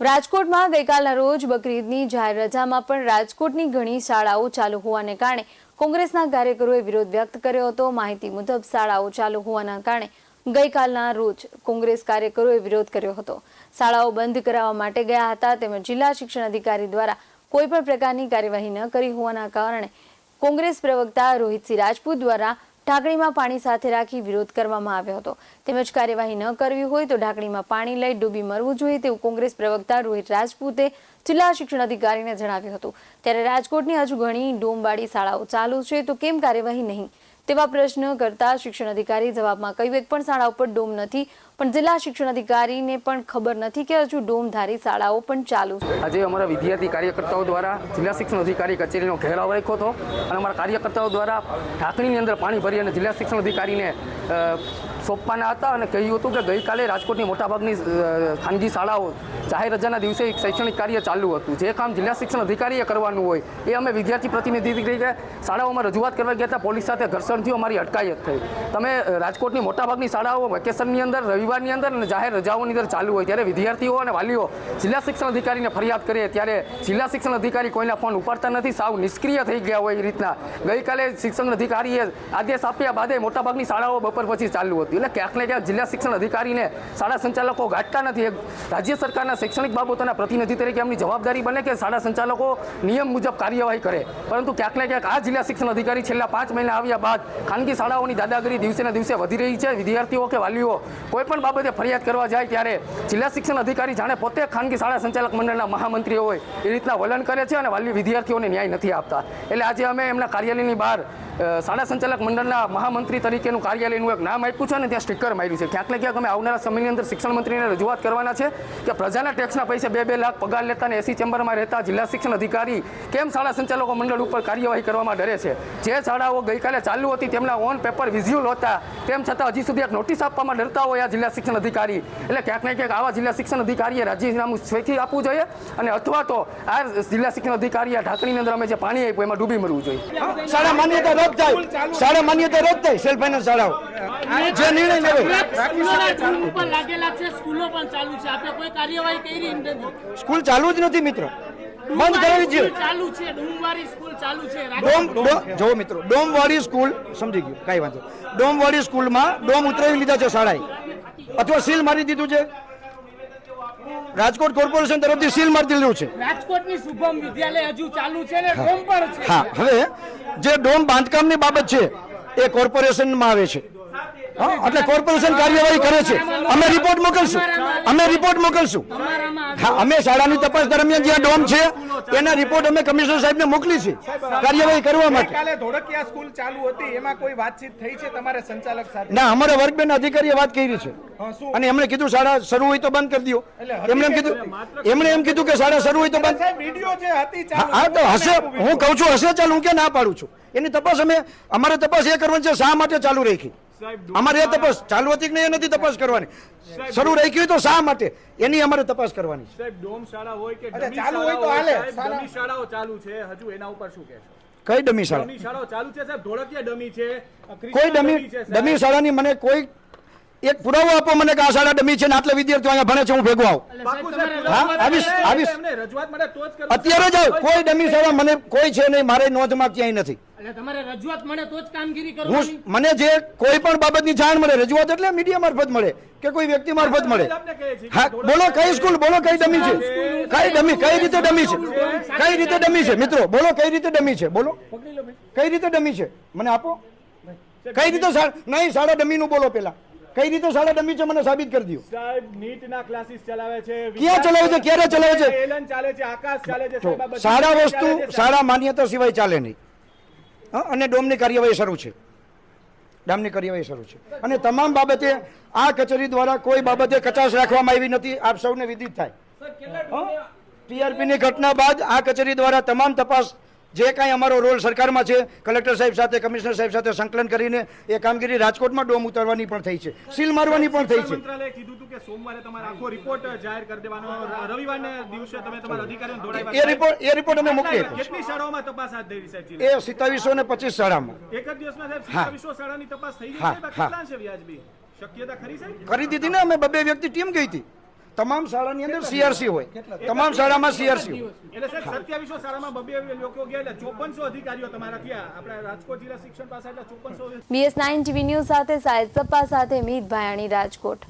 રાજકોટમાં ગઈકાલના રોજ બકરીદની જાહેર રજામાં પણ રાજકોટની ઘણી શાળાઓ ચાલુ હોવાને કારણે કોંગ્રેસના કાર્યકરોએ વિરોધ વ્યક્ત કર્યો હતો. માહિતી મુજબ શાળાઓ ચાલુ હોવાના કારણે ગઈકાલના રોજ કોંગ્રેસ કાર્યકરોએ વિરોધ કર્યો હતો. શાળાઓ બંધ કરાવવા માટે ગયા હતા તેમજ જિલ્લા શિક્ષણ અધિકારી દ્વારા કોઈ પણ પ્રકારની કાર્યવાહી ન કરી હોવાના કારણે કોંગ્રેસ પ્રવક્તા રોહિતસિંહ રાજપૂત દ્વારા ઢાંકણીમાં પાણી સાથે રાખી વિરોધ કરવામાં આવ્યો હતો. તેમજ કાર્યવાહી ન કરવી હોય તો ઢાંકણીમાં પાણી લઈ ડૂબી મરવું જોઈએ તેવું કોંગ્રેસ પ્રવક્તા રોહિત રાજપૂતે જિલ્લા શિક્ષણ અધિકારીને જણાવ્યું હતું. ત્યારે રાજકોટની હજુ ઘણી ડોમવાળી શાળાઓ ચાલુ છે તો કેમ કાર્યવાહી નહીં? તેવા પ્રશ્ન કરતા શિક્ષણ અધિકારી જવાબમાં કહ્યું, એક પણ શાળા ઉપર ડોમ નથી, પણ જિલ્લા શિક્ષણ અધિકારીને પણ ખબર નથી કે હજુ ડોમધારી શાળાઓ પણ ચાલુ છે. આજે અમારા વિદ્યાર્થી કાર્યકર્તાઓ દ્વારા જિલ્લા શિક્ષણ અધિકારી કચેરીનો ઘેરાવ રાખ્યો હતો અને અમારા કાર્યકર્તાઓ દ્વારા ઢાંકણીની અંદર પાણી ભરી અને જિલ્લા શિક્ષણ અધિકારીને સોંપવાના હતા અને કહ્યું હતું કે ગઈકાલે રાજકોટની મોટાભાગની ખાનગી શાળાઓ જાહેર રજાના દિવસે એક શૈક્ષણિક કાર્ય ચાલુ હતું. જે કામ જિલ્લા શિક્ષણ અધિકારીએ કરવાનું હોય, એ અમે વિદ્યાર્થી પ્રતિનિધિ તરીકે શાળાઓમાં રજૂઆત કરવા ગયા હતા. પોલીસ સાથે ઘર્ષણ થયું અમારી અટકાયત થઈ. તમે રાજકોટની મોટાભાગની શાળાઓ વેકેશનની અંદર, રવિવારની અંદર અને જાહેર રજાઓની અંદર ચાલુ હોય. ત્યારે વિદ્યાર્થીઓ અને વાલીઓ જિલ્લા શિક્ષણ અધિકારીને ફરિયાદ કરે ત્યારે જિલ્લા શિક્ષણ અધિકારી કોઈના ફોન ઉપાડતા નથી. સાવ નિષ્ક્રિય થઈ ગયા હોય એ રીતના ગઈકાલે શિક્ષણ અધિકારીએ આદેશ આપ્યા બાદ મોટાભાગની શાળાઓ બપોર પછી ચાલુ હતી. એટલે ક્યાંક ને ક્યાંક જિલ્લા શિક્ષણ અધિકારીને શાળા સંચાલકો ગાંઠતા નથી. રાજ્ય સરકારના શૈક્ષણિક બાબતોના પ્રતિનિધિ તરીકે એમની જવાબદારી બને કે શાળા સંચાલકો નિયમ મુજબ કાર્યવાહી કરે. પરંતુ ક્યાંક ને ક્યાંક આ જિલ્લા શિક્ષણ અધિકારી છેલ્લા પાંચ મહિના આવ્યા બાદ ખાનગી શાળાઓની દાદાગીરી દિવસે ને દિવસે વધી રહી છે. વિદ્યાર્થીઓ કે વાલીઓ કોઈ પણ બાબતે ફરિયાદ કરવા જાય ત્યારે જિલ્લા શિક્ષણ અધિકારી જાણે પોતે ખાનગી શાળા સંચાલક મંડળના મહામંત્રી હોય એ રીતના વલણ કરે છે અને વાલી વિદ્યાર્થીઓને ન્યાય નથી આપતા. એટલે આજે અમે એમના કાર્યાલયની બહાર શાળા સંચાલક મંડળના મહામંત્રી તરીકેનું કાર્યાલયનું એક નામ આપ્યું છે અને ત્યાં સ્ટીકર માર્યું છે. ક્યાંક ને ક્યાંક અમે આવનારા સમયની અંદર શિક્ષણ મંત્રીને રજૂઆત કરવાના છે કે પ્રજાના ટેક્સના પૈસે બે બે લાખ પગાર લેતા અને એસી ચેમ્બરમાં રહેતા જિલ્લા શિક્ષણ અધિકારી કેમ શાળા સંચાલકો મંડળ ઉપર કાર્યવાહી કરવામાં ડરે છે? જે શાળાઓ ગઈકાલે ચાલુ હતી તેમના ઓન પેપર વિઝ્યુઅલ હતા. તેમ છતાં હજી સુધી એક નોટિસ આપવામાં ડરતા હોય આ જિલ્લા શિક્ષણ અધિકારી. એટલે ક્યાંક ને ક્યાંક આવા જિલ્લા શિક્ષણ અધિકારીએ રાજીનામું સ્વેથી આપવું જોઈએ અને અથવા તો આ જિલ્લા શિક્ષણ અધિકારી આ ઢાંકણીની અંદર અમે જે પાણી આપ્યું એમાં ડૂબી મરવું જોઈએ. શાળા માન્યતા રદ થાય શાળા માન્યતા રદ થાય સેલ્ફ ફાઇનાન્સ શાળાઓ જે નિર્ણય લેવાય સ્કૂલો ચાલુ જ નથી મિત્રો. બંધ કરાવી છે ચાલુ છે ડુંગવારી સ્કૂલ ચાલુ છે. ડોમ જો મિત્રો વાળી સ્કૂલ સમજી ગયું કઈ વાંધો ડોમ વાળી સ્કૂલમાં ડોમ ઉતરાવી લીધા છે શાળાએ. અથવા સીલ મારી દીધું છે. રાજકોટ કોર્પોરેશન તરફથી સીલ મારી દીધું છે. રાજકોટની શુભમ વિદ્યાલય હજુ ચાલુ છે ને ડોમ પર છે. હા હવે જે ડોમ બાંધકામની બાબત છે એ કોર્પોરેશનમાં આવે છે. એટલે કોર્પોરેશન કાર્યવાહી કરે છે. અમે રિપોર્ટ મોકલશું. અમે રિપોર્ટ મોકલશું. હા અમે શાળાની તપાસ દરમિયાન જ્યાં ડોમ છે એના રિપોર્ટ અમે કમિશનર સાહેબને મોકલી છે. કાર્યવાહી કરવા માટે. કાલે ધોળકિયા સ્કૂલ ચાલુ હતી. એમાં કોઈ વાતચીત થઈ છે તમારા સંચાલક સાથે? ના અમારા વર્ગબેન અધિકારીએ વાત કરી છે. અને એમણે કીધું શાળા શરૂ હોય તો બંધ કરી દો. એમણે એમ કીધું એમણે એમ કીધું. કે શાળા શરૂ હોય તો બંધ વિડિયો જે હતી હા તો હશે. હું કહું છું હશે ચાલ હું કે ના પાડું છું? એની તપાસ અમે અમારે તપાસ એ કરવાની છે શા માટે ચાલુ રાખી? અમારે એ તપાસ ચાલુ હતી કે નથી તપાસ કરવાની. શરૂ રાખ્યું તો શા માટે? એની અમારે તપાસ કરવાની સાહેબ ડોમ શાળા હોય કે ચાલુ હોય તો હાલે. ડમી શાળાઓ ચાલુ છે. હજુ એના ઉપર શું કહેશો? કઈ ડમી શાળા? ડમી શાળાઓ ચાલુ છે સાહેબ? ધોળકિયા ડમી છે કોઈ ડમી. ડમી શાળાની મને કોઈ એક પુરાવો આપો મને કે આ શાળા ડમી છે ને આટલા વિદ્યાર્થીઓ અહીંયા ભણે છે હું ભેગો આવું. અત્યારે જ કોઈ ડમી શાળા મને કોઈ છે નહીં મારે નોંધમાં ક્યાંય નથી. એટલે તમારે રજૂઆત મળે તો જ કામગીરી હું મને જે કોઈ પણ બાબતની જાણ મળે રજૂઆત એટલે મીડિયા મારફત મળે કે કોઈ વ્યક્તિ મારફત મળે. હા બોલો કઈ સ્કૂલ બોલો કઈ ડમી છે? કઈ ડમી કઈ રીતે ડમી છે? કઈ રીતે ડમી છે? મિત્રો બોલો કઈ રીતે ડમી છે? બોલો. કઈ રીતે ડમી છે? મને આપો. કઈ રીતે નહીં શાળા ડમી નું બોલો પેલા. કઈ રીતે શાળા ડમી છે મને સાબિત કરી દો સાહેબ નીટના ક્લાસીસ ચલાવે છે ક્યાં ચલાવે છે? ક્યારે ચલાવે છે? એલન ચાલે છે આકાશ ચાલે છે બધી વસ્તુ છે. માન્યતા સિવાય ચાલે નહીં. હા, અને ડોમની કાર્યવાહી શરૂ છે. ડામની કાર્યવાહી શરૂ છે. અને તમામ બાબતે આ કચેરી દ્વારા કોઈ બાબતે કચાશ રાખવામાં આવી નથી. આપ સૌને વિદિત થાય. ટીઆરપી ની ઘટના બાદ આ કચેરી દ્વારા તમામ તપાસ જે કાંઈ અમારો રોલ સરકારમાં છે કલેક્ટર સાહેબ સાથે કમિશનર સાહેબ સાથે સંકલન કરીને એ કામગીરી રાજકોટમાં ડોમ ઉતારવાની પણ થઈ છે. સીલ મારવાની પણ થઈ છે. મંત્રાલયે કીધું હતું કે સોમવારે તમારે આખો રિપોર્ટ જાહેર કરી દેવાનો. રવિવારના દિવસે તમે તમારા અધિકારીઓને દોડાવ્યા એ રિપોર્ટ એ રિપોર્ટ અમે મોકલી કેટલી શાળાઓમાં તપાસ હાથ ધરી સાહેબ એ સિત્તાવીસો ને પચીસ શાળામાં. એક જ દિવસમાં સાહેબ શાળાની તપાસ થઈ ગઈ. કેટલા છે વ્યાજબી? શક્યતા ખરી સાહેબ? કરી દીધી ને અમે બબે વ્યક્તિ ટીમ ગઈ હતી. તમામ શાળાની અંદર સીઆરસી હોય. તમામ શાળામાં સીઆરસી હોય. એટલે સર સત્યાવીસો શાળામાં બબે લોકો ગયા એટલે ચોપનસો અધિકારીઓ તમારા થયા. આપણા રાજકોટ જિલ્લા શિક્ષણ પાસે એટલે ચોપનસો બીએસ નાઇન ટીવી ન્યૂઝ સાથે સાયદ સપ્પા સાથે મીત ભાયાણી રાજકોટ.